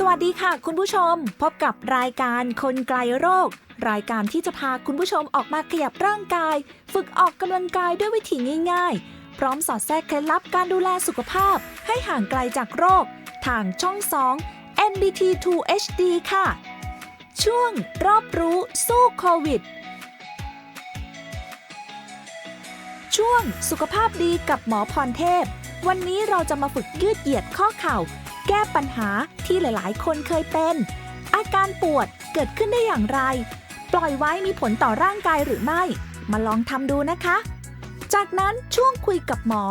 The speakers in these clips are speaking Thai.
สวัสดีค่ะ คุณผู้ชม พบกับรายการคนไกลโรค รายการที่จะพาคุณผู้ชมออกมาขยับร่างกาย ฝึกออกกำลังกายด้วยวิธีง่าย ๆ พร้อมสอดแทรกเคล็ดลับการดูแลสุขภาพ ให้ห่างไกลจากโรค ทางช่อง 2 NBT 2 HD ค่ะ ช่วงรอบรู้สู้โควิด ช่วงสุขภาพดีกับหมอพรเทพ วันนี้เราจะมาฝึกยืดเหยียดข้อเข่า แก้ปัญหาที่หลายๆ คนเคยเป็น อาการปวดเกิดขึ้นได้อย่างไร ปล่อยไว้มีผลต่อร่างกายหรือไม่ มาลองทำดูนะคะ จากนั้นช่วงคุยกับหมอ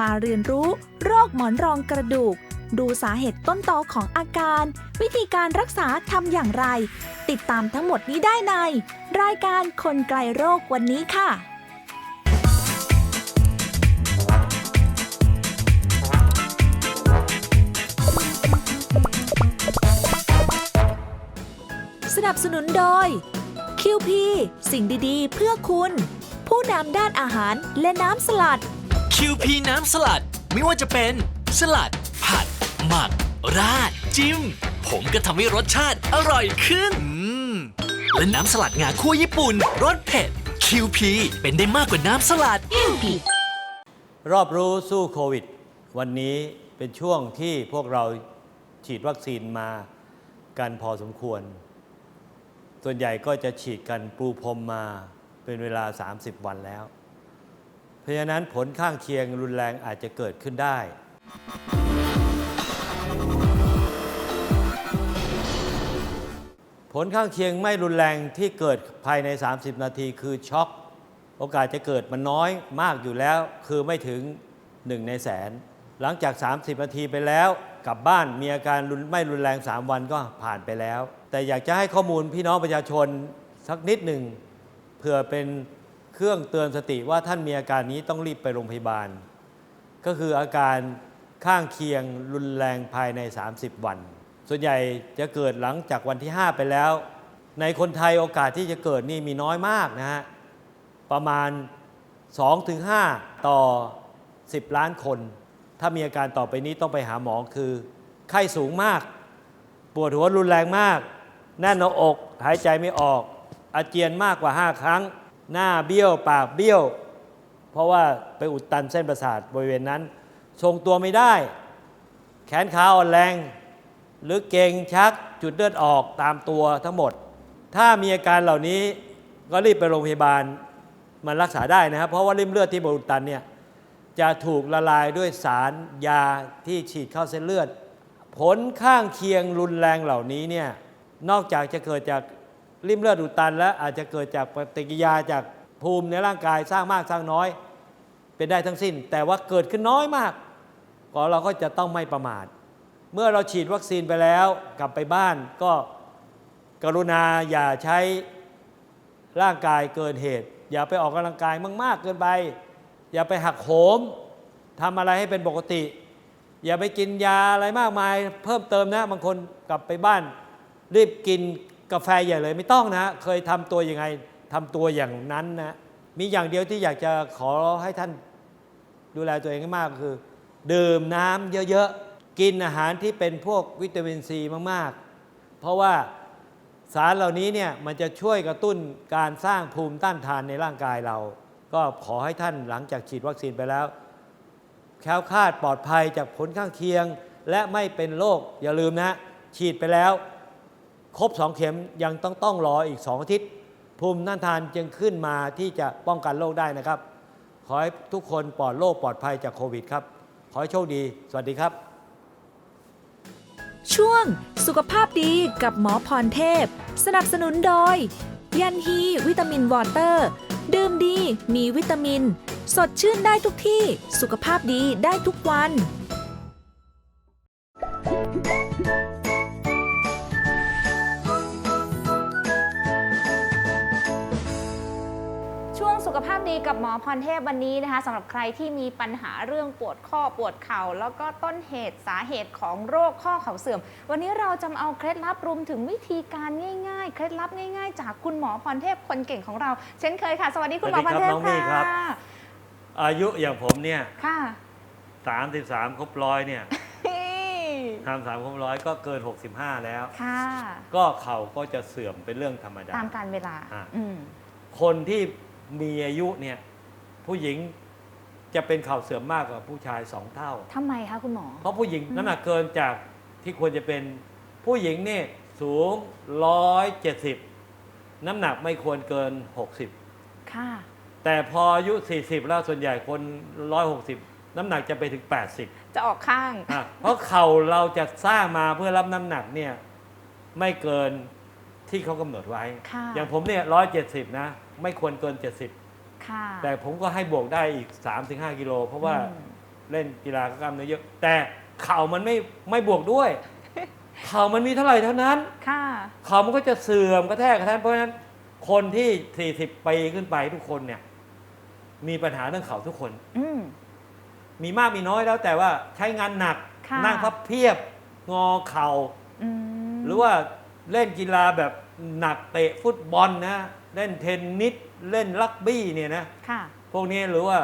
มาเรียนรู้โรคหมอนรองกระดูก ดูสาเหตุต้นตอของอาการ วิธีการรักษาทำอย่างไร ติดตามทั้งหมดนี้ได้ใน รายการคนไกลโรควันนี้ค่ะ นับสนุนโดย QP สิ่งดีๆ เพื่อคุณ ผู้นำด้านอาหารและน้ำสลัด QP น้ำสลัด ไม่ว่าจะเป็นสลัด ผัด หมัก ราด จิ้ม ผมก็ทำให้รสชาติอร่อยขึ้นอืมและน้ำสลัดงาคั่วญี่ปุ่นรสเผ็ด QP เป็นได้มากกว่าน้ำสลัด รอบรู้สู้โควิด วันนี้เป็นช่วงที่พวกเราฉีดวัคซีนมากันพอสมควร ส่วนใหญ่ก็จะฉีดกันปูพรมมาเป็นเวลา 30 วันแล้ว เพราะฉะนั้นผลข้างเคียงรุนแรงอาจจะเกิดขึ้นได้ ผลข้างเคียงไม่รุนแรงที่เกิดภายใน 30 นาทีคือช็อก โอกาสจะเกิดมันน้อยมากอยู่แล้ว คือไม่ถึง 1 ในแสน หลังจาก 30 นาทีไปแล้ว กลับบ้านมีอาการรุนไม่รุนแรง 3 วันก็ผ่านไปแล้ว แต่อยากจะให้ข้อมูลพี่น้องประชาชนสักนิดหนึ่งเพื่อเป็นเครื่องเตือนสติว่าท่านมีอาการนี้ต้องรีบไปโรงพยาบาล ก็คืออาการข้างเคียงรุนแรงภายใน 30 วัน ส่วนใหญ่จะเกิดหลังจากวันที่ 5 ไปแล้ว ในคนไทยโอกาสที่จะเกิดนี่มีน้อยมากนะฮะประมาณ 2-5 ต่อ 10 ล้านคน ถ้ามีอาการต่อไปนี้ต้องไปหาหมอคือ ไข้สูงมาก ปวดหัวรุนแรงมาก แน่นหน้าอก หายใจไม่ออก อาเจียนมากกว่า 5 ครั้ง หน้าเบี้ยว ปากเบี้ยว เพราะว่าไปอุดตันเส้นประสาทบริเวณนั้น ทรงตัวไม่ได้ แขนขาอ่อนแรง หรือเกงชักจุดเลือดออกตามตัวทั้งหมด ถ้ามีอาการเหล่านี้ก็รีบไปโรงพยาบาลมันรักษาได้นะครับ เพราะว่าริ่มเลือดที่บอุดตันเนี่ย จะถูกละลายด้วยสารยาที่ฉีดเข้าเส้นเลือด ผลข้างเคียงรุนแรงเหล่านี้เนี่ยนอกจากจะเกิดจากริ่มเลือดอุดตัน แล้วอาจจะเกิดจากปฏิกิริยาจากภูมิในร่างกายสร้างมากสร้างน้อย เป็นได้ทั้งสิ้น แต่ว่าเกิดขึ้นน้อยมากก็เราก็จะต้องไม่ประมาท เมื่อเราฉีดวัคซีนไปแล้วกลับไปบ้านก็กรุณาอย่าใช้ร่างกายเกินเหตุ อย่าไปออกกำลังกายมาก ๆ เกินไป อย่าไปหักโหมทำอะไรให้เป็นปกติ อย่าไปกินยาอะไรมากมาย เพิ่มเติมนะบางคนกลับไปบ้าน รีบกินกาแฟใหญ่เลยไม่ต้องนะเคยทำตัวยังไงทำตัวอย่างนั้นนะมีอย่างเดียวที่อยากจะขอให้ท่านดูแลตัวเองให้มากคือ ดื่มน้ำเยอะๆ กินอาหารที่เป็นพวกวิตามินซีมากๆ เพราะว่าสารเหล่านี้เนี่ยมันจะช่วยกระตุ้นการสร้างภูมิต้านทานในร่างกายเรา ก็ขอให้ท่านหลังจากฉีดวัคซีนไปแล้ว แคล้วคลาดปลอดภัยจากผลข้างเคียง และไม่เป็นโรคอย่าลืมนะ ฉีดไปแล้ว ครบ2เข็มยังต้องต้องรออีก2อาทิตย์ ภูมิต้านทานจึงขึ้นมาที่จะป้องกันโรคได้นะครับ ขอให้ทุกคนปลอดโรคปลอดภัยจากโควิดครับ ขอให้โชคดี สวัสดีครับ ช่วง สุขภาพดีกับหมอพรเทพ สนับสนุนโดยยันฮีวิตามินวอเตอร์ ดื่มดี มีวิตามิน สดชื่นได้ทุกที่ สุขภาพดีได้ทุกวัน ภาพดีกับหมอพรเทพวันนี้นะคะสำหรับใครที่มีปัญหาเรื่องปวดข้อปวดเข่า แล้วก็ต้นเหตุสาเหตุของโรคข้อเข่าเสื่อม วันนี้เราจะมาเอาเคล็ดลับรวมถึงวิธีการง่าย ๆ เคล็ดลับง่าย ๆ จากคุณหมอพรเทพคนเก่งของเรา เช่นเคยค่ะ สวัสดีคุณหมอสพวัรสดีเทครับพน้องมี่ครัค่ะบอายุอย่างผมเนี่ยค่ะ33 ครบร้อยเนี่ยทำสามครบร้อยก็เกิน 65 แล้ว ค่ะ ก็เข่าก็จะเสื่อมเป็นเรื่องธรรมดา ตามการเวลาอะ อืมคนที่ มีอายุเนี่ยผู้หญิงจะเป็นเข่าเสื่อมมากกว่าผู้ชายสองเท่า ทำไมคะคุณหมอ เพราะผู้หญิงน้ำหนักเกินจากที่ควรจะเป็นผู้หญิงเนี่ยสูง 170 น้ำหนักไม่ควรเกิน 60 ค่ะ แต่พออายุ 40 แล้วส่วนใหญ่คน 160 น้ำหนักจะไปถึง 80จะออกข้าง อะเพราะเข่าเราจะสร้างมาเพื่อรับน้ำหนักเนี่ยไม่เกินที่เขากำหนดไว้ ค่ะ อย่างผมเนี่ย 170 นะ ไม่ควรเกิน70ค่ะแต่ผมก็ให้บวกได้อีก 3-5 กิโล เพราะว่าอืมเล่นกีฬากล้ามเนื้อเยอะ แต่เข่ามันไม่ไม่บวกด้วย เข่ามันมีเท่าไหร่เท่านั้น ค่ะ เข่ามันก็จะเสื่อมกระแทกกระทันเพราะฉะนั้นคนที่ 40 ปีขึ้นไปทุกคนเนี่ย มีปัญหาเรื่องเข่าทุกคน อืม มีมากมีน้อยแล้วแต่ว่าใช้งานหนัก ค่ะ นั่งพับเพียบงอเข่า อืมหรือว่าเล่นกีฬาแบบหนักเตะฟุตบอลนะ เล่นเทนนิสเล่นรักบี้เนี่ยนะค่ะพวกนี้หรือว่า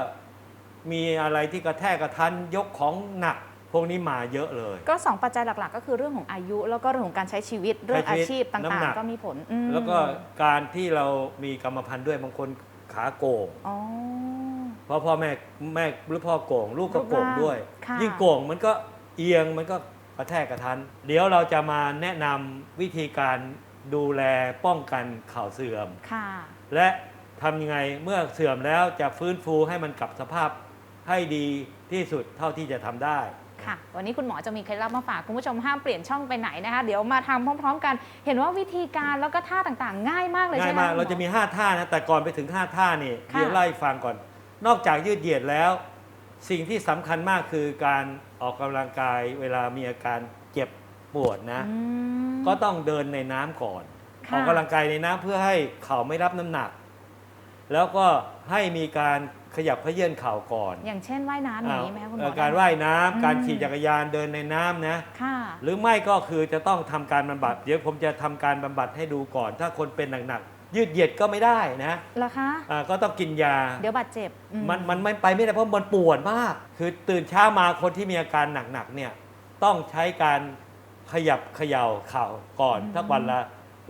มีอะไรที่กระแทกกระทันยกของหนัก พวกนี้มาเยอะเลย ก็สองปัจจัยหลัก ๆ ก็คือเรื่องของอายุ แล้วก็เรื่องของการใช้ชีวิตเรื่องใช้อาชีวิตชีพต่าน้ำหนังกๆก็มีผลอืมแล้วก็การที่เรามีกรรมพันธุ์ด้วยบางคนขาโก่งอ๋อเพราะพ่อแม่แม่หรือพ่อโก่งลูกก็โก่งด้วยค่ะยิ่งโก่งมันก็เอียงมันก็กระแทกกระทัน เดี๋ยวเราจะมาแนะนำวิธีการ ดูแลป้องกันเข่าเสื่อม ค่ะ และทำยังไงเมื่อเสื่อมแล้วจะฟื้นฟูให้มันกลับสภาพให้ดีที่สุดเท่าที่จะทำได้ ค่ะ วันนี้คุณหมอจะมีเคล็ดลับมาฝากคุณผู้ชมห้ามเปลี่ยนช่องไปไหนนะคะ เดี๋ยวมาทำพร้อม ๆ กัน เห็นว่าวิธีการแล้วก็ท่าต่างๆ ง่ายมากเลยง่าใช่ยไหมมากคุณหอเราจะมี 5 ท่านะ แต่ก่อนไปถึง 5 ท่านี่ค่ะ เดี๋ยวไล่ฟังก่อน นอกจากยืดเหยียดแล้ว สิ่งที่สำคัญมากคือการออกกำลังกายเวลามีอาการเจ็บ ปวดนะ อืม ก็ต้องเดินในน้ำก่อน ค่ะ ออกกำลังกายในน้ำเพื่อให้เข่าไม่รับน้ำหนัก แล้วก็ให้มีการขยับเขยื่อนเข่าก่อนอย่างเช่นว่ายน้ำอย่างนี้ไหมคะคุณหมเอ่ออการว่ายน้ำอืม การขี่จักรยานเดินในน้ำนะ ค่ะ หรือไม่ก็คือจะต้องทำการบำบัด เดี๋ยวผมจะทำการบำบัดให้ดูก่อน ถ้าคนเป็นหนักๆยืดเหยียดก็ไม่ได้นะเหรอคะ อ่าก็ต้องกินยา เดี๋ยวบาดเจ็บอืมันมันไม่ไปไม่ได้เพราะมันปวดมาก คือตื่นเช้ามาคนที่มีอาการหนักๆเนี่ยต้องใช้การ ขยับเขย่าเข่าก่อนทักวันละ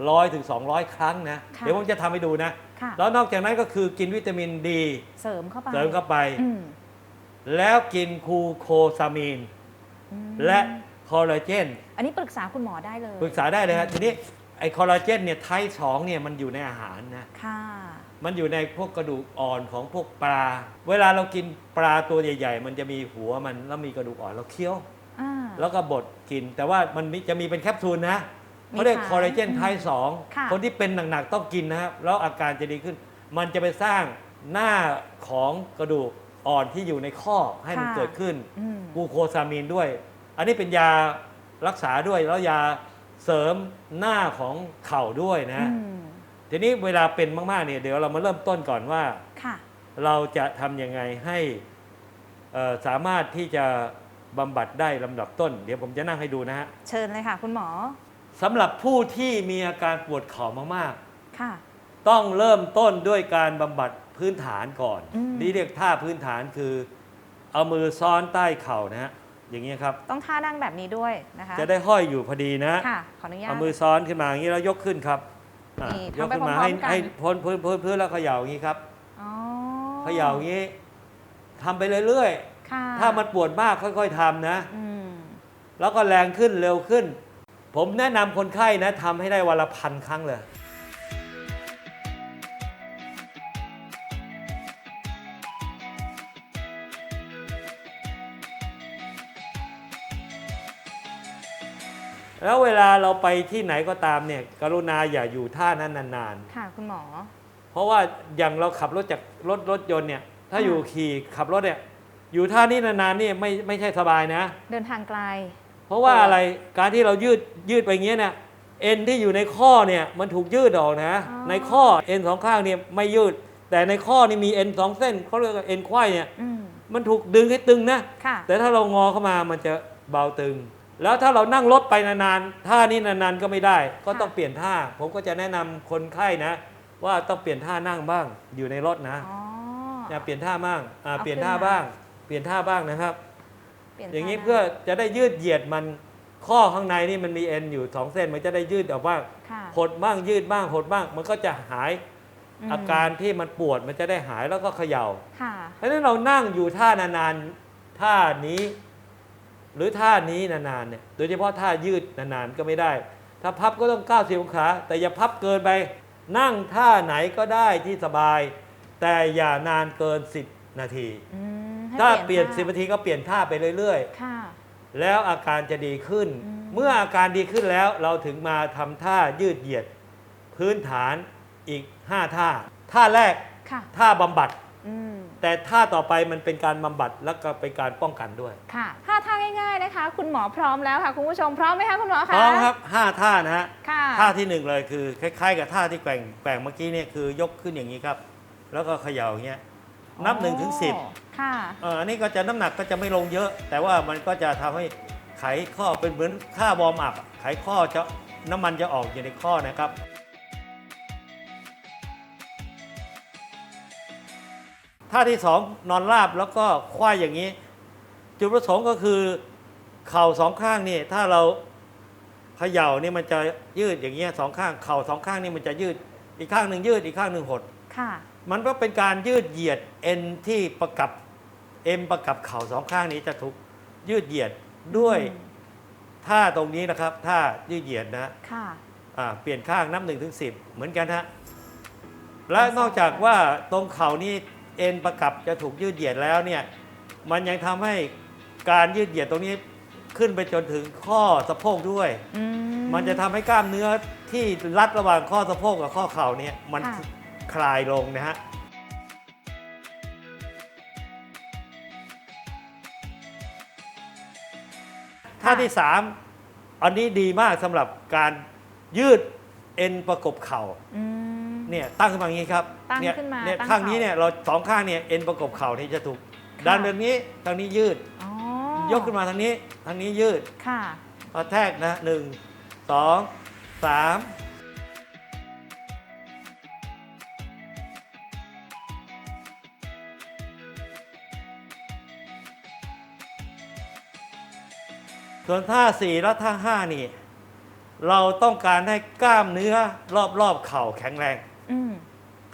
ร้อยถึงสองร้อยครั้งนะ ค่ะเดี๋ยวผมจะทำให้ดูนะ ค่ะ แล้วนอกจากนั้นก็คือกินวิตามินดี เสริมเข้าไปเสริมเข้าไป อืมแล้วกินคูโคซามีน อืมและคอลลาเจนอันนี้ปรึกษาคุณหมอได้เลยปรึกษาได้เลยครับทีนี้ไอคอลลาเจนเนี่ยไทป์สองเนี่ยมันอยู่ในอาหารนะ ค่ะ มันอยู่ในพวกกระดูกอ่อนของพวกปลา เวลาเรากินปลาตัวใหญ่ ๆ มันจะมีหัวมันแล้วมีกระดูกอ่อนเราเคี้ยว อ่า แล้วก็บดกิน แต่ว่ามันมีจะมีเป็นแคปซูลนะมีเขาเรียกขายคอลลาเจนไทป์สองค่ะ คนที่เป็นหนักๆต้องกินนะครับ แล้วอาการจะดีขึ้น มันจะไปสร้างหน้าของกระดูกอ่อนที่อยู่ในข้อให้มันเกิดขึ้น อืม กลูโคซามีนด้วย อันนี้เป็นยารักษาด้วยแล้วยาเสริมหน้าของเข่าด้วยนะ อืม ทีนี้เวลาเป็นมากๆเนี่ยเดี๋ยวเรามาเริ่มต้นก่อนว่า ค่ะ เราจะทำยังไงให้เอ่อสามารถที่จะ บำบัดได้ลำดับต้น เดี๋ยวผมจะนั่งให้ดูนะฮะเชิญเลยค่ะ คุณหมอสำหรับผู้ที่มีอาการปวดเข่ามากค่ะ ๆ ต้องเริ่มต้นด้วยการบำบัดพื้นฐานก่อน อืม นี่เรียกท่าพื้นฐานคือ เอามือซ้อนใต้เข่านะฮะอย่างนี้ยครับ ต้องท่านั่งแบบนี้ด้วยนะคะจะได้ห้อยอยู่พอดีนะ ค่ะขออนุญาต เอามือซ้อนขึ้นมาอย่างนี้แล้วยกขึ้นครับอะนี่ยกทำไปขึ้นมาพร้อมให้ๆกัน ให้พ้นพื้นพื้นพื้นแล้วเขย่าอย่างนี้ครับ อ๋อเขย่าอย่างนี้ทำไปเรื่อยค่ะๆ ถ้ามันปวดมากค่อย ๆทำนะอืมแล้วก็แรงขึ้นเร็วขึ้น ผมแนะนำคนไข้นะทำให้ได้วันละพันครั้งเลยแล้วเวลาเราไปที่ไหนก็ตามเนี่ย กรุณาอย่าอยู่ท่านั้นนานค่ะคุณหมอๆเพราะว่าอย่างเราขับรถจากรถรถยนต์เนี่ย ถ้าค่ะอยู่ขี่ขับรถเนี่ย อยู่ท่านี้นานๆนี่ไม่ไม่ใช่สบายนะ เดินทางไกล เพราะว่าอะไรการที่เรายืดยืดไปอย่างเงี้ยเนี่ยเอ็นที่อยู่ในข้อเนี่ยมันถูกยืดออกนะอ๋อในข้อเอ็นสองข้างเนี่ยไม่ยืด แต่ในข้อนี่มีเอ็นสองเส้นเขาเรียกว่าเอ็นควายเนี่ยอืมมันถูกดึงให้ตึงนะค่ะแต่ถ้าเรางอเข้ามามันจะเบาตึง แล้วถ้าเรานั่งรถไปนานๆท่านี้นานๆก็ไม่ได้ ก็ต้องเปลี่ยนท่า ผมก็จะแนะนำคนไข้นะ ว่าต้องเปลี่ยนท่านั่งบ้างอยู่ในรถนะอ๋ออย่าเปลี่ยนท่าบ้างอ่าเอาเปลี่ยนขึ้นท่ามาบ้าง เปลี่ยนท่าบ้างนะครับ เปลี่ยนอย่างนี้ท่เพื่อจะได้ยืดเหยียดมันข้อข้างในนี่มันมีเอ็นอยู่สองเส้นมันจะได้ยืดออกบ้างค่ะหดบ้างยืดบ้างหดบ้าง มันก็จะหายมอาการที่มันปวดมันจะได้หายแล้วก็เขย่าค่ะเพราะฉะนั้นเรานั่งอยู่ท่านานๆท่านี้ หรือท่านี้นานๆเนี่ยโดยเฉพาะท่ายืดนานๆก็ไม่ได้ ถ้าพับก็ต้อง90องศาแต่อย่าพับเกินไป นั่งท่าไหนก็ได้ที่สบาย แต่อย่านานเกิน 10 นาทีอืมให้ ถ้าเปลี่ยนท่10นาทีก็เปลี่ยนท่าไปเรื่อยๆ ค่ะ แล้วอาการจะดีขึ้น อืม เมื่ออาการดีขึ้นแล้วเราถึงมาทำท่ายืดเหยียดพื้นฐานอีก 5 ท่า ท่าแรกค่ะ ท่าบำบัด อืม แต่ท่าต่อไปมันเป็นการบำบัดแล้วก็เป็นการป้องกันด้วยค่ะท่าทางง่ายๆนะคะ คุณหมอพร้อมแล้วค่ะ คุณผู้ชมพร้อมไหมคะคุณหมอพคะร้อมครับ 5 ท่านะฮะ ค่ะ ท่าที่หนึ่งเลยคือคล้ายๆกับท่าที่แกว่งแกว่งเมื่อกี้เนี่ยคือยกขึ้นอย่างนี้ครับ แล้วก็เขย่าอย่างเงี้ยนับ1นถึงสิ ค่ะ เอออันนี้ก็จะน้ำหนักก็จะไม่ลงเยอะ แต่ว่ามันก็จะทำให้ไขข้อเป็นเหมือนท่าวอร์มอัพอะไขข้อจะน้ำมันจะออกอยู่ในข้อนะครับ ท่าที่สองนอนราบแล้วก็คว้ายอย่างนี้ จุดประสงค์ก็คือเข่าสองข้างนี่ถ้าเราเขย่านี่มันจะยืดอย่างเงี้ยสองข้างเข่าสองข้างนี่มันจะยืดอีกข้างหนึ่งยืดอีกข้างหนึ่งหด ค่ะ มันก็เป็นการยืดเหยียดเอ็นที่ประกับ เอ็มประกับเข่าสองข้างนี้จะถูกยืดเหยียดด้วยอืมท่าตรงนี้นะครับท่ายืดเหยียดนะค่ะอ่าเปลี่ยนข้างนับหนึ่งถึงสิเหมือนกันฮะและนอกจากว่าตรงเข่านี้เอ็นประกับจะถูกยืดเหยียดแล้วเนี่ยมันยังทำให้การยืดเหยียดตรงนี้ขึ้นไปจนถึงข้อสะโพกด้วยอืมันจะทำให้กล้ามเนื้อที่รัดระหว่างข้อสะโพกกับข้อเข่าเนี่ยมันค่ะคลายลงนะฮะ ท่าที่3อันนี้ดีมากสำหรับการยืดเอ็นประกบเข่าอืม เนี่ยตั้งขึ้นมาอย่างนี้ครับตั้งเนี่ยขึ้นมาเนี่ยตั้งข้างนี้เข่า เนี่ยเราสองข้างเนี่ยเอ็นประกบเข่านี่จะถูกค่ะดันแบบนี้ทางนี้ยืด อ๋อยกขึ้นมาทางนี้ทางนี้ยืดค่ะ กระแทกนะหนึ่งสองสาม ส่วนท่าสี่และท่าห้านี่ เราต้องการให้กล้ามเนื้อรอบๆเข่าแข็งแรง อืม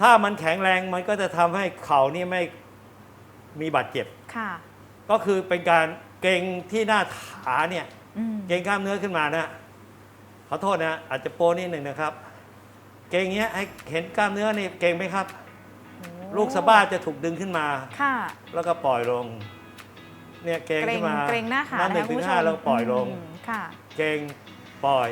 ถ้ามันแข็งแรงมันก็จะทำให้เข่านี่ไม่มีบาดเจ็บ ค่ะ ก็คือเป็นการเกร็งที่หน้าขาเนี่ย อืม เกรงกล้ามเนื้อขึ้นมานะ ขอโทษนะ อาจจะโปรนิดหนึ่งนะครับ เกรงเงี้ยให้เห็นกล้ามเนื้อนี่เกรงไหมครับโอ้ลูกสะบ้าจะถูกดึงขึ้นมา ค่ะ แล้วก็ปล่อยลง เนี่ยเกรงเกรงขึ้นมาเกรงหน้าขานับหนึ่งะคะถึคุณงผู้ชห้ามแล้วปล่อยลง มค่ะ เกรงปล่อย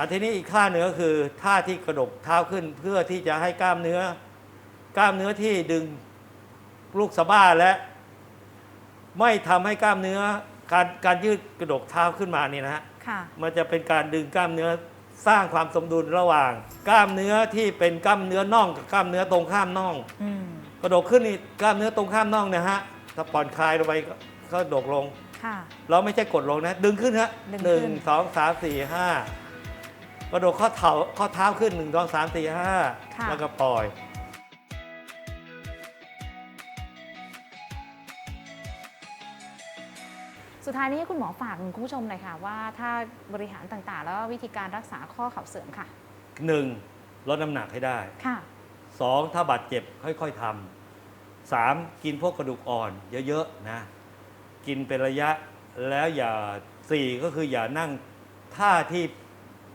อันทีนี้อีกท่าหนึ่งก็คือท่าที่กระดกเท้าขึ้นเพื่อที่จะให้กล้ามเนื้อ กล้ามเนื้อที่ดึงลูกสะบ้าและ ไม่ทำให้กล้ามเนื้อการการยืดกระดกเท้าขึ้นมานี่นะฮะค่ะ มันจะเป็นการดึงกล้ามเนื้อสร้างความสมดุลระหว่าง กล้ามเนื้อที่เป็นกล้ามเนื้อน่องกับกล้ามเนื้อตรงข้ามน่องอืมกระดกขึ้นนี่กล้ามเนื้อตรงข้ามน่องนะฮะถ้าผ่อนคลายลงไปก็ก็กระดกลงค่ะเราไม่ใช่กดลงนะ ดึงขึ้นฮะดึงขึ้นหนึ่งสองสามสี่ห้ากระดกข้อเท้าข้อเท้าขึ้นหนึ่งสองสามสี่ห้าค่ะแล้วก็ปล่อย สุดท้ายนี้ให้คุณหมอฝากถึงคุณผู้ชมหน่อยค่ะว่าถ้าบริหารต่างๆ แล้ววิธีการรักษาข้อเข่าเสื่อมค่ะ หนึ่งลดน้ำหนักให้ได้ค่ะ สองถ้าบาดเจ็บค่อยๆทำสามกินพวกกระดูกอ่อนเยอะๆนะ กินเป็นระยะแล้วอย่าสี่ก็คืออย่านั่งท่าที่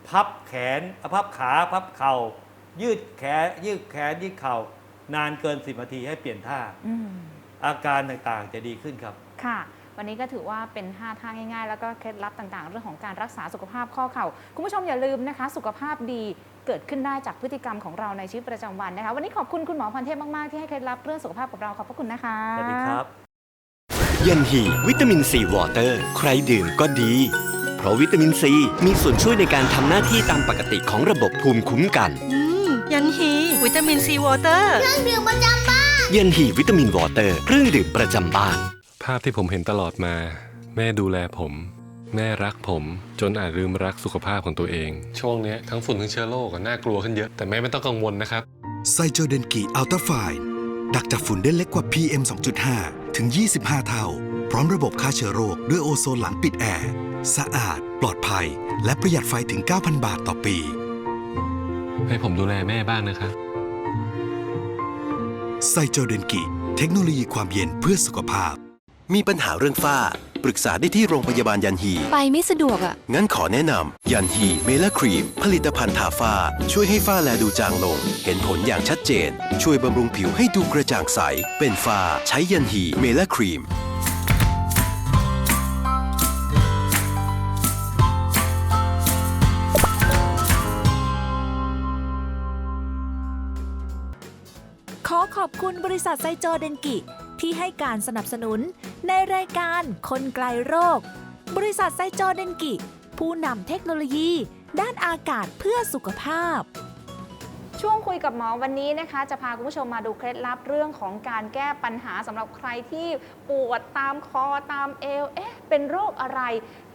พับแขนพับขาพับเข่า ยืดแขนยืดแขนยืดเข่านานเกิน10นาทีให้เปลี่ยนท่า อืมอาการต่างๆจะดีขึ้นครับ ค่ะ วันนี้ก็ถือว่าเป็น 5ท่าง่ายๆ แล้วก็เคล็ดลับต่างๆ เรื่องของการรักษาสุขภาพข้อเข่า คุณผู้ชมอย่าลืมนะคะ สุขภาพดีเกิดขึ้นได้จากพฤติกรรมของเราในชีวิตประจำวันนะคะ วันนี้ขอบคุณคุณหมอพรเทพมากๆ ที่ให้เคล็ดลับเรื่องสุขภาพกับเราขอบพระคุณนะคะสวัสดีครับยันฮีวิตามินซีวอเตอร์ ใครดื่มก็ดี เพราะวิตามินซีมีส่วนช่วยในการทำหน้าที่ตามปกติของระบบภูมิคุ้มกันอืมยันฮีวิตามินซีวอเตอร์ยันฮีวิตามินวอเตอร์ เครื่องดื่มประจำบ้าน ภาพที่ผมเห็นตลอดมา แม่ดูแลผม แม่รักผม จนอาจลืมรักสุขภาพของตัวเอง ช่วงเนี้ยทั้งฝุ่นทั้งเชื้อโรคอะน่ากลัวขึ้นเยอะ แต่แม่ไม่ต้องกังวลนะครับไซโจเดนกิอัลตราไฟดักจับฝุ่นได้เล็กกว่า PM 2.5 ถึง 25 เท่า พร้อมระบบฆ่าเชื้อโรคด้วยโอโซนหลังปิดแอร์ สะอาด ปลอดภัย และประหยัดไฟถึง 9,000 บาทต่อปี ให้ผมดูแลแม่บ้างนะครับไซโจเดนกิเทคโนโลยีความเย็นเพื่อสุขภาพ มีปัญหาเรื่องฝ้า ปรึกษาได้ที่โรงพยาบาลยันฮี ไปไม่สะดวกอะ งั้นขอแนะนำยันฮีเมลาครีม ผลิตภัณฑ์ทาฝ้า ช่วยให้ฝ้าแลดูจางลง เห็นผลอย่างชัดเจน ช่วยบำรุงผิวให้ดูกระจ่างใส เป็นฝ้า ใช้ยันฮีเมลาครีมขอขอบคุณบริษัทไซโจเดนกิ ที่ให้การสนับสนุน ในรายการคนไกลโรค บริษัทไซจอเดนกิ ผู้นำเทคโนโลยี ด้านอากาศเพื่อสุขภาพ ช่วงคุยกับหมอวันนี้นะคะ จะพาคุณผู้ชมมาดูเคล็ดลับเรื่องของการแก้ปัญหาสำหรับใครที่ปวดตามคอตามเอวเอ๊ะเป็นโรคอะไร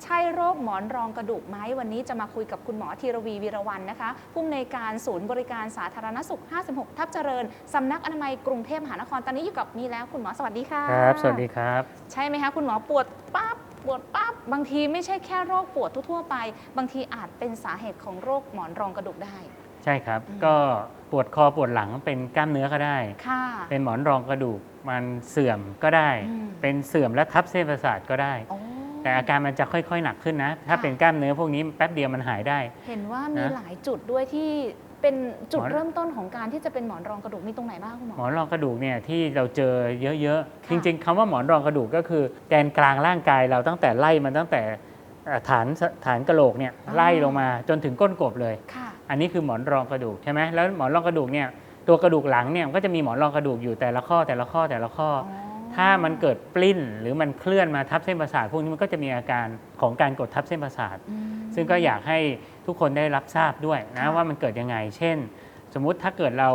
ใช่โรคหมอนรองกระดูกไหมวันนี้จะมาคุยกับคุณหมอธีรวีวีรวันนะคะผู้อำนวยการศูนย์บริการสาธารณสุข 56 ทับเจริญสำนักอนามัยกรุงเทพมหานครตอนนี้อยู่กับนี่แล้วคุณหมอสวัสดีค่ะครับ สวัสดีครับ ใช่ไหมคะคุณหมอปวดปั๊บปวดปั๊บบางทีไม่ใช่แค่โรคปวดทั่วๆไป บางทีอาจเป็นสาเหตุของโรคหมอนรองกระดูกได้ ใช่ครับอืมก็ปวดคอปวดหลังเป็นกล้ามเนื้อก็ได้ ค่ะ เป็นหมอนรองกระดูกมันเสื่อมก็ได้ อืม เป็นเสื่อมและทับเส้นประสาทก็ได้ โอ้ แต่อาการมันจะค่อยๆ หนักขึ้นนะ ถ้าค่ะเป็นกล้ามเนื้อพวกนี้แป๊บเดียวมันหายได้ เห็นว่ามีนะ หลายจุดด้วยที่เป็นจุดหมอนเริ่มต้นของการที่จะเป็นหมอนรองกระดูกมีตรงไหนบ้างคุณหมอ หมอนรองกระดูกเนี่ยที่เราเจอเยอะๆค่ะจริงๆคำว่าหมอนรองกระดูกก็คือแกนกลางร่างกายเราตั้งแต่ไล่มันตั้งแต่เอ่อฐานฐานกระโหลกเนี่ยไล่ลงมาจนถึงก้นกบเลย ค่ะ อันนี้คือหมอนรองกระดูกใช่ไหมแล้วหมอนรองกระดูกเนี่ยตัวกระดูกหลังเนี่ยมันก็จะมีหมอนรองกระดูกอยู่แต่ละข้อแต่ละข้อแต่ละข้ออ๋อ ถ้ามันเกิดปลิ้นหรือมันเคลื่อนมาทับเส้นประสาทพวกนี้มันก็จะมีอาการของการกดทับเส้นประสาทอืมซึ่งก็อยากให้ทุกคนได้รับทราบด้วยนะค่ะว่ามันเกิดยังไง เช่น สมมุติถ้าเกิดเรา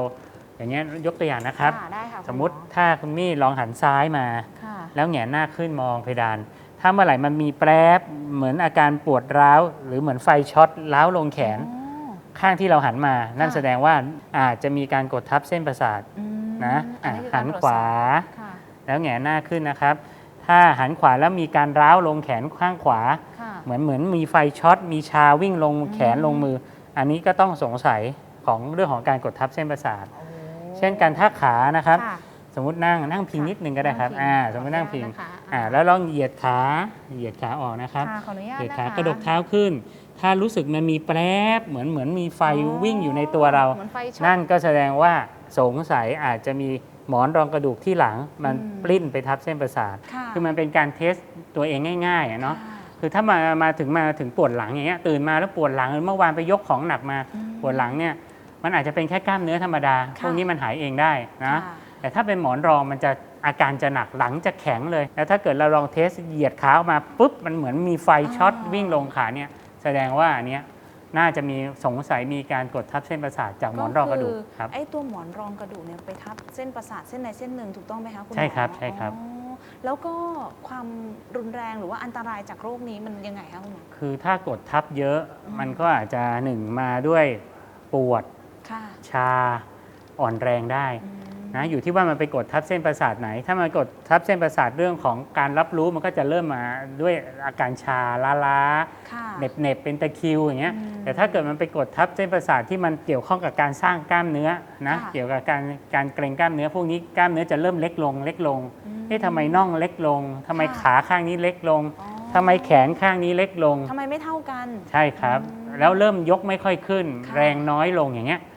อย่างเงี้ยยกตัวอย่างนะครับค่ะได้ค่ะคุณหอสมมุติถ้าคุณมี่ลองหันซ้ายมาค่ะแล้วแหงนหน้าขึ้นมองเพดาน ถ้าเมื่อไหร่มันมีแปรบเหมือนอาการปวดร้าว หรือเหมือนไฟช็อตร้าวลงแขนอ๋อข้างที่เราหันมา นั่นค่ะแสดงว่าอาจจะมีการกดทับเส้นประสาทอืมนะอัอะคือหักรนตรจขวาสอบค่ะ แล้วแหงนหน้าขึ้นนะครับ ถ้าหันขวาแล้วมีการร้าวลงแขนข้างขวา ค่ะ เหมือนเหมือนมีไฟช็อต มีชาวิ่งลงแขนอืมลงมือ อันนี้ก็ต้องสงสัยของเรื่องของการกดทับเส้นประสาทโอ้เช่นการท่าขานะครับ ค่ะสมมตินั่งนั่งพิงนิดนึงก็ได้ครับนั่งพิงอ่า สมมตินั่งพิง ขออนุญาตนะคะอ่าอ่า แล้วลองเหยียดขา เหยียดขาออกนะครับ ค่ะขออนุญาตเหยียดนะขาคะกระดกเท้าขึ้น ถ้ารู้สึกมันมีแปรบเหมือนเหมือนมีไฟอ๋อวิ่งอยู่ในตัวเรา เหมือนไฟช็อต นั่นก็แสดงว่าสงสัยอาจจะมี หมอนรองกระดูกที่หลัง มันอืมปลิ้นไปทับเส้นประสาทค่ะคือมันเป็นการเทสตัวเองง่ายๆอะเนาะค่คือถ้ามามาถึงมาถึงปวดหลังอย่างเงี้ยตื่นมาแล้วปวดหลังหรือเมื่อวานไปยกของหนักมาอืมปวดหลังเนี่ยมันอาจจะเป็นแค่กล้ามเนื้อธรรมดาค่ะพวกนี้มันหายเองได้นะค่ะแต่ถ้าเป็นหมอนรองมันจะอาการจะหนักหลังจะแข็งเลย แล้วถ้าเกิดเราลองเทสเหยียดขาออกมาปุ๊บมันเหมือนมีไฟช็อตอ๋อวิ่งลงขาเนี่ยแสดงว่าอันเนี้ย น่าจะมีสงสัยมีการกดทับเส้นประสาทจากหมอนรองกระดูกคืครับไอ้ตัวหมอนรองกระดูกเนี่ยไปทับเส้นประสาทเส้นใดเส้นหนึ่งถูกต้องไหมคะคุณหมอใช่ครับใช่ครับอ๋อแล้วก็ความรุนแรงหรือว่าอันตรายจากโรคนี้มันยังไงคะคุณหมอคือถ้ากดทับเยอะอืมมันก็อาจจะหนึ่งมาด้วยปวดค่ะชาอ่อนแรงได้อืม นะอยู่ที่ว่ามันไปกดทับเส้นประสาทไหน ถ้ามันกดทับเส้นประสาทเรื่องของการรับรู้มันก็จะเริ่มมาด้วยอาการชาล้าล้าๆค่ะเหน็บเน็บๆเป็นตะคริวอย่างเงี้ยอืมแต่ถ้าเกิดมันไปกดทับเส้นประสาทที่มันเกี่ยวข้องกับการสร้างกล้ามเนื้อนะค่ะเกี่ยวกับการการเกร็งกล้ามเนื้อพวกนี้กล้ามเนื้อจะเริ่มเล็กลงเล็กลงอืมเอ๊ะทำไมน่องเล็กลงทำไมค่ะขาข้างนี้เล็กลงอ๋อทำไมแขนข้างนี้เล็กลงทำไมไม่เท่ากัน ใช่ครับอืมแล้วเริ่มยกไม่ค่อยขึ้นค่ะแรงน้อยลงอย่างเงี้ยอ่า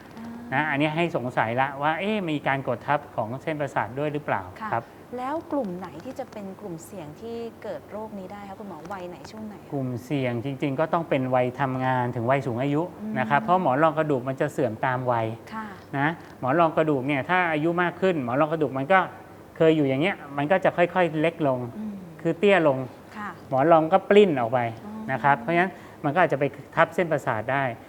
นะอันนี้ให้สงสัยละว่าเอ๊ะมีการกดทับของเส้นประสาทด้วยหรือเปล่าค่ะ ครับ แล้วกลุ่มไหนที่จะเป็นกลุ่มเสี่ยงที่เกิดโรคนี้ได้คะคุณหมอวัยไหนช่วงไหน กลุ่มเสี่ยงจริง ๆ ก็ต้องเป็นวัยทำงานถึงวัยสูงอายุอืม นะครับเพราะหมอนรองกระดูกมันจะเสื่อมตามวัยค่ะ นะหมอนรองกระดูกเนี่ยถ้าอายุมากขึ้น หมอนรองกระดูกมันก็เคยอยู่อย่างเงี้ยมันก็จะค่อยๆเล็กลง อืมคือเตี้ยลง ค่ะ หมอนรองก็ปลิ้นออกไปอ๋อ นะครับ เพราะฉะนั้นมันก็อาจจะไปทับเส้นประสาทได้เอ่อ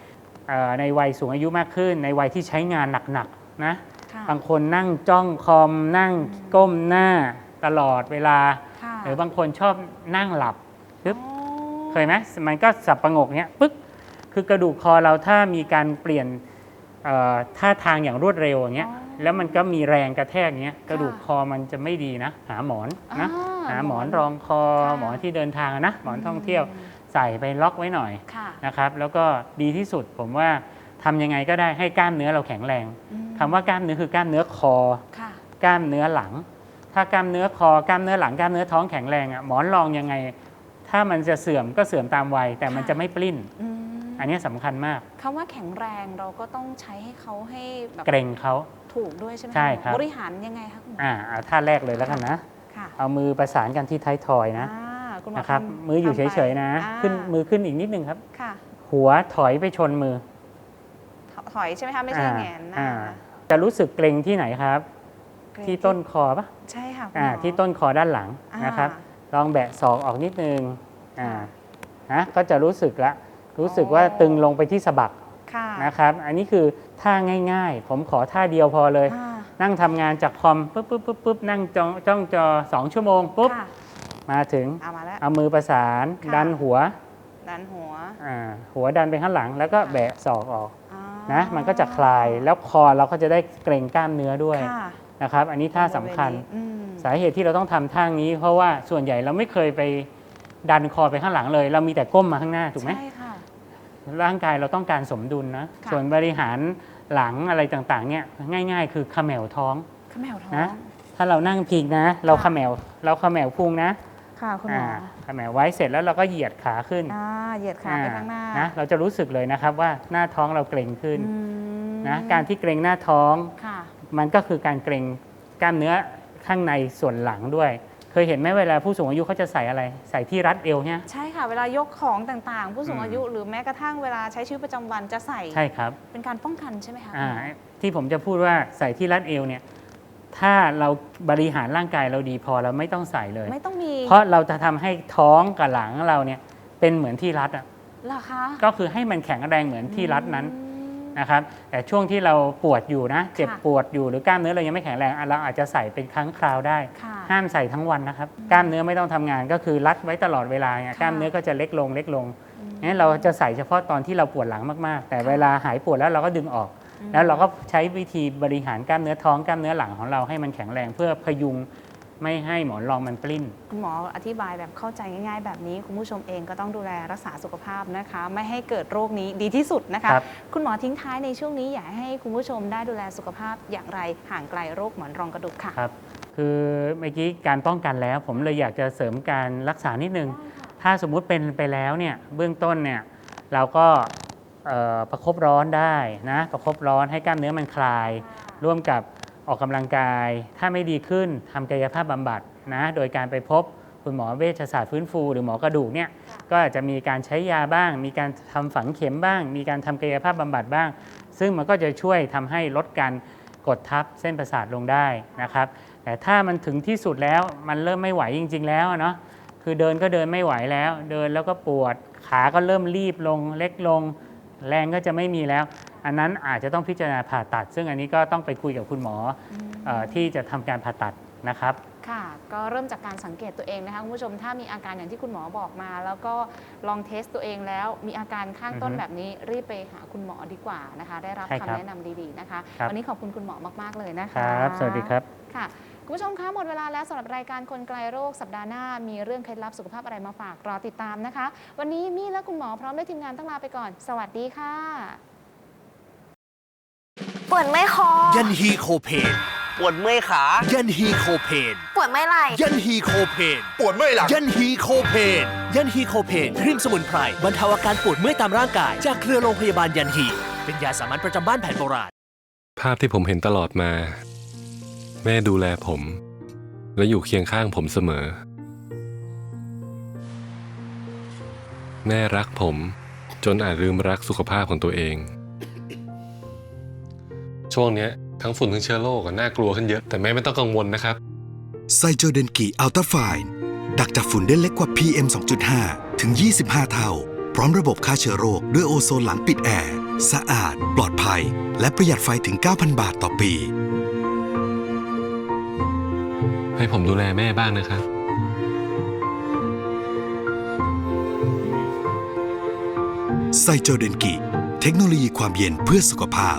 ในวัยสูงอายุมากขึ้น ในวัยที่ใช้งานหนักๆนะค่ะบางคนนั่งจ้องคอมนั่งก้มหน้าตลอดเวลาค่ะหรือบางคนชอบนั่งหลับปึ๊บอ๋อเคยไหมมันก็สับประงกเนี้ยปึ๊กคือกระดูกคอเราถ้ามีการเปลี่ยนเอ่อท่าทางอย่างรวดเร็วอย่างเงี้ยอ๋อแล้วมันก็มีแรงกระแทกเงี้ยกระดูกค่ะคอมันจะไม่ดีนะ หาหมอนนะอ่าหาหมอนหมอนรองคอค่ะหมอนที่เดินทางอะนะหมอนท่องเที่ยว ใส่ไปล็อกไว้หน่อยค่ะนะครับแล้วก็ดีที่สุดผมว่าทำยังไงก็ได้ให้กล้ามเนื้อเราแข็งแรงอืมคำว่ากล้ามเนื้อคือกล้ามเนื้อคอค่ะกล้ามเนื้อหลัง ถ้ากล้ามเนื้อคอกล้ามเนื้อหลังกล้ามเนื้อท้องแข็งแรงอะหมอนรองยังไง ถ้ามันจะเสื่อมก็เสื่อมตามวัยแต่มันค่ะจะไม่ปลิ้นอืมอันนี้สำคัญมากคำว่าแข็งแรงเราก็ต้องใช้ให้เขาให้แบบเกรงเขาถูกด้วยใช่ไหมะใช่ครับบริหารยังไงคะคุณหมออ่าเอาท่าแรกเลยแล้วกันนะค่ะเอามือประสานกันที่ท้ายทอยนะอ่า คุณหมอนะครับ ทำมืออยู่ทำไปเฉยๆนะ อ่าขึ้นมือขึ้นอีกนิดนึงครับ ค่ะ หัวถอยไปชนมือถถอยใช่ไหมคะไม่ใช่อ่าแหงนหน้าอ่าจะรู้สึกเกรงที่ไหนครับเกรงที่ต้นคอปะใช่ค่ะคุณอ่าหมอที่ต้นคอด้านหลังอ่านนะครับ ลองแบะศอกออกนิดนึงอ่านะก็จะรู้สึกละรู้สึกว่าตึงลงไปที่สะบักค่ะนะครับ อันนี้คือท่าง่ายๆ ผมขอท่าเดียวพอเลย อ่านั่งทำงานจากคอมปุ๊บปุ๊บปุ๊บปุ๊บนั่งจ้องจ้องจอ2ชั่วโมงปุ๊บ ค่ะ มาถึงเอามาแล้ว เอามือประสานค่ะ ดันหัวดันหัวอ่าหัวดันไปข้างหลัง แล้วก็ค่ะแบะศอกออกอ๋อนะมันก็จะคลายแล้วคอเราก็จะได้เกร็งกล้ามเนื้อด้วยค่ะนะครับ อันนี้ท่าสำคัญ อืมสาเหตุที่เราต้องทำท่านี้ เพราะว่าส่วนใหญ่เราไม่เคยไปดันคอไปข้างหลังเลย เรามีแต่ก้มมาข้างหน้าถูกไหม ใช่ค่ะ ร่างกายเราต้องการสมดุลนะ ค่ะ ส่วนบริหารหลังอะไรต่างๆเนี่ยง่าย ๆ คือเขมวท้องเขมวท้อง นะ ถ้าเรานั่งพิงนะ เราค่ะ เขมวเราเขมวพุงนะ ค่ะคุณหมอเขมวไว้เสร็จแล้วเราก็เหยียดขาขึ้นอ่าเหยียดขาไปข้างหน้าอ่นะเราจะรู้สึกเลยนะครับว่าหน้าท้องเราเกร็งขึ้นอืมนะการที่เกร็งหน้าท้องค่ะมันก็คือการเกร็งกล้ามเนื้อข้างในส่วนหลังด้วย เคยเห็นไหมเวลาผู้สูงอายุเขาจะใส่อะไร ใส่ที่รัดเอวเนี่ยใช่ค่ะเวลายกของต่างๆ ผู้สูงอืมอายุหรือแม้กระทั่งเวลาใช้ชีวิตประจำวันจะใส่ใช่ครับเป็นการป้องกันใช่ไหมคะอ่าที่ผมจะพูดว่าใส่ที่รัดเอวเนี่ย ถ้าเราบริหารร่างกายเราดีพอเราไม่ต้องใส่เลย ไม่ต้องมีเพราะเราจะทำให้ท้องกับหลังเราเนี่ยเป็นเหมือนที่รัดอะเหรอคะก็คือให้มันแข็งแรงเหมือนที่รัดนั้นอืม นะครับแต่ช่วงที่เราปวดอยู่นะ เจ็บค่ะ ปวดอยู่หรือกล้ามเนื้อเรายังไม่แข็งแรงอะเราอาจจะใส่เป็นครั้งคราวได้ ค่ะ ห้ามใส่ทั้งวันนะครับ กล้ามเนื้อไม่ต้องทำงานก็คือรัดไว้ตลอดเวลาเนี่ยค่ะ กล้ามเนื้อก็จะเล็กลงเล็กลงอืม งั้นเราจะใส่เฉพาะตอนที่เราปวดหลังมากๆ แต่ค่ะเวลาหายปวดแล้วเราก็ดึงออกอืม แล้วเราก็ใช้วิธีบริหารกล้ามเนื้อท้องกล้ามเนื้อหลังของเราให้มันแข็งแรงเพื่อพยุงไม่ให้หมอนรองมันปลิ้น คุณหมออธิบายแบบเข้าใจง่ายๆ แบบนี้ คุณผู้ชมเองก็ต้องดูแลรักษาสุขภาพนะคะ ไม่ให้เกิดโรคนี้ดีที่สุดนะคะ ครับ คุณหมอทิ้งท้ายในช่วงนี้อยากให้คุณผู้ชมได้ดูแลสุขภาพอย่างไรห่างไกลโรคหมอนรองกระดูกค่ะ ครับ คือเมื่อกี้การป้องกันแล้ว ผมเลยอยากจะเสริมการรักษานิดนึง ถ้าสมมุติเป็นไปแล้วเนี่ยเบื้องต้นเนี่ยเราก็เอ่อ ประคบร้อนได้นะประคบร้อนให้กล้ามเนื้อมันคลาย ร่วมกับออกกำลังกาย ถ้าไม่ดีขึ้นทำกายภาพบำบัดนะโดยการไปพบคุณหมอเวชศาสตร์ฟื้นฟู หรือหมอกระดูกเนี่ยก็อาจจะมีการใช้ยาบ้าง มีการทำฝังเข็มบ้าง มีการทำกายภาพบำบัดบ้าง ซึ่งมันก็จะช่วยทำให้ลดการกดทับเส้นประสาทลงได้นะครับ แต่ถ้ามันถึงที่สุดแล้วมันเริ่มไม่ไหวจริง ๆ แล้วอะเนาะคือเดินก็เดินไม่ไหวแล้ว เดินแล้วก็ปวดขาก็เริ่มรีบลงเล็กลง แรงก็จะไม่มีแล้ว อันนั้นอาจจะต้องพิจารณาผ่าตัด ซึ่งอันนี้ก็ต้องไปคุยกับคุณหมอเออที่จะทำการผ่าตัดนะครับค่ะก็เริ่มจากการสังเกตตัวเองนะคะคุณผู้ชมถ้ามีอาการอย่างที่คุณหมอบอกมา แล้วก็ลองเทสตัวเองแล้วมีอาการข้างต้นอือฮึแบบนี้รีบไปหาคุณหมอดีกว่านะคะ ได้รับใช่ครัคำบแนะนำดีๆนะคะครับวันนี้ขอบคุณคุณหมอมากๆเลยนะคคะรับสวัสดีครับค่ะ คุณผู้ชมคะหมดเวลาแล้วสำหรับรายการคนไกลโรคสัปดาห์หน้า มีเรื่องเคล็ดลับสุขภาพอะไรมาฝากรอติดตามนะคะ วันนี้มี่และคุณหมอพร้อมด้วยทีมงานต้องลาไปก่อน สวัสดีค่ะปวดไม่คอยันฮีโคเพนปวดเมื่อยขา ยันฮีโคเพนปวดไม่ไหล่ยันฮีโคเพนปวดเมื่อยหลังยันฮีโคเพนยันฮีโคเพนครีมสมุนไพรบรรเทาอาการปวดเมื่อยตามร่างกาย จากเครือโรงพยาบาลยันฮีเป็นยาสามัญประจำบ้านแผนโบราณ ภาพที่ผมเห็นตลอดมา แม่ดูแลผม และอยู่เคียงข้างผมเสมอ แม่รักผม จนอาจลืมรักสุขภาพของตัวเอง ช่วงเนี้ยทั้งฝุ่นทั้งเชื้อโรคอะน่ากลัวขึ้นเยอะ แต่แม่ไม่ต้องกังวลนะครับ ไซโจเดนกิอัลตราไฟน์ดักจับฝุ่นได้เล็กกว่า PM 2.5 ถึง 25 เท่า พร้อมระบบฆ่าเชื้อโรคด้วยโอโซนหลังปิดแอร์ สะอาด ปลอดภัย และประหยัดไฟถึง 9,000 บาทต่อปี ให้ผมดูแลแม่บ้างนะครับ ไซโจเดนกิ เทคโนโลยีความเย็นเพื่อสุขภาพ